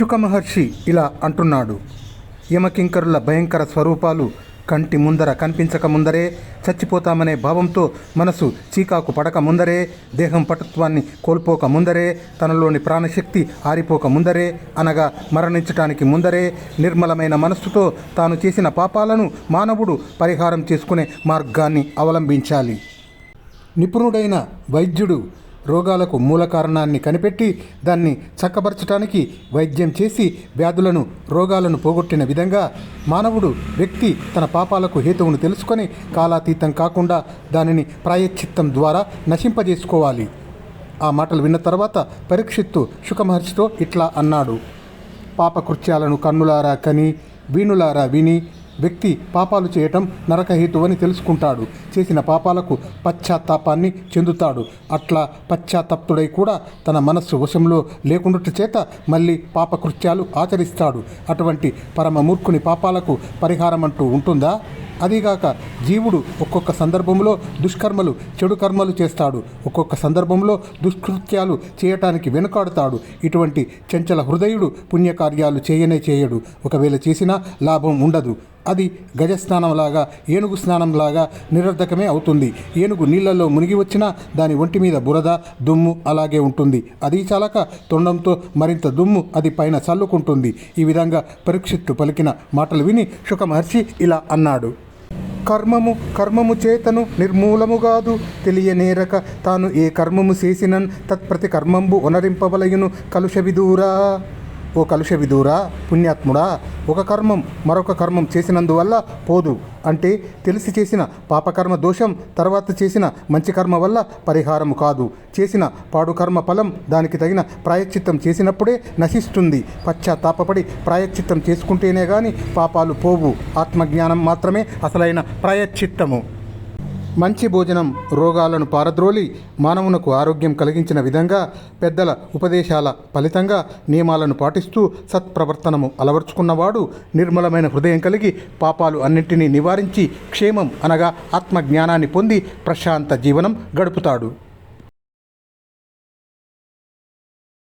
శుకమహర్షి ఇలా అంటున్నాడు. యమకింకరుల భయంకర స్వరూపాలు కంటి ముందర కనిపించక ముందరే చచ్చిపోతామనే భావంతో మనసు చీకాకు పడక ముందరే దేహం పటుత్వాన్ని కోల్పోక ముందరే తనలోని ప్రాణశక్తి ఆరిపోక ముందరే అనగా మరణించటానికి ముందరే నిర్మలమైన మనస్సుతో తాను చేసిన పాపాలను మానవుడు పరిహారం చేసుకునే మార్గాన్ని అవలంబించాలి. నిపుణుడైన వైద్యుడు రోగాలకు మూల కారణాన్ని కనిపెట్టి దాన్ని చక్కబరచడానికి వైద్యం చేసి వ్యాధులను రోగాలను పోగొట్టిన విధంగా మానవుడు వ్యక్తి తన పాపాలకు హేతువును తెలుసుకొని కాలాతీతం కాకుండా దానిని ప్రాయశ్చిత్తం ద్వారా నశింపజేసుకోవాలి. ఆ మాటలు విన్న తర్వాత పరీక్షిత్తు శుకమహర్షితో ఇట్లా అన్నాడు. పాపకృత్యాలను కన్నులారా కని వీణులారా విని వ్యక్తి పాపాలు చేయటం నరకహేతువని తెలుసుకుంటాడు. చేసిన పాపాలకు పశ్చాత్తాపాన్ని చెందుతాడు. అట్లా పశ్చాత్తప్తుడై కూడా తన మనస్సు వశంలో లేకుండుట చేత మళ్ళీ పాపకృత్యాలు ఆచరిస్తాడు. అటువంటి పరమ మూర్ఖుని పాపాలకు పరిహారం అంటూ ఉంటుందా? అదీగాక జీవుడు ఒక్కొక్క సందర్భంలో దుష్కర్మలు చెడు కర్మలు చేస్తాడు. ఒక్కొక్క సందర్భంలో దుష్కృత్యాలు చేయటానికి వెనుకాడుతాడు. ఇటువంటి చంచల హృదయుడు పుణ్యకార్యాలు చేయనే చేయడు. ఒకవేళ చేసినా లాభం ఉండదు. అది గజ స్నానంలాగా ఏనుగు స్నానంలాగా నిరర్ధకమే అవుతుంది. ఏనుగు నీళ్ళలో మునిగి వచ్చినా దాని ఒంటి మీద బురద దుమ్ము అలాగే ఉంటుంది. అది చాలక తొండంతో మరింత దుమ్ము అది పైన చల్లుకుంటుంది. ఈ విధంగా పరీక్షిత్తు పలికిన మాటలు విని శుకమహర్షి ఇలా అన్నాడు. కర్మము కర్మము చేతను నిర్మూలము కాదు తెలియనేరక తాను ఏ కర్మము చేసినన్ తత్ప్రతి కర్మంబు ఒనరింపవలయును కలుష విదూరా. ఓ కలుష విదూరా పుణ్యాత్ముడా ఒక కర్మం మరొక కర్మం చేసినందువల్ల పోదు. అంటే తెలిసి చేసిన పాపకర్మ దోషం తర్వాత చేసిన మంచి కర్మ వల్ల పరిహారము కాదు. చేసిన పాడు కర్మ ఫలం దానికి తగిన ప్రాయశ్చిత్తం చేసినప్పుడే నశిస్తుంది. పశ్చాత్తాపడి ప్రాయశ్చిత్తం చేసుకుంటేనే కానీ పాపాలు పోవు. ఆత్మజ్ఞానం మాత్రమే అసలైన ప్రాయశ్చిత్తము. మంచి భోజనం రోగాలను పారద్రోలి మానవునకు ఆరోగ్యం కలిగించిన విధంగా పెద్దల ఉపదేశాల ఫలితంగా నియమాలను పాటిస్తూ సత్ప్రవర్తనము అలవర్చుకున్నవాడు నిర్మలమైన హృదయం కలిగి పాపాలు అన్నింటినీ నివారించి క్షేమం అనగా ఆత్మజ్ఞానాన్ని పొంది ప్రశాంత జీవనం గడుపుతాడు.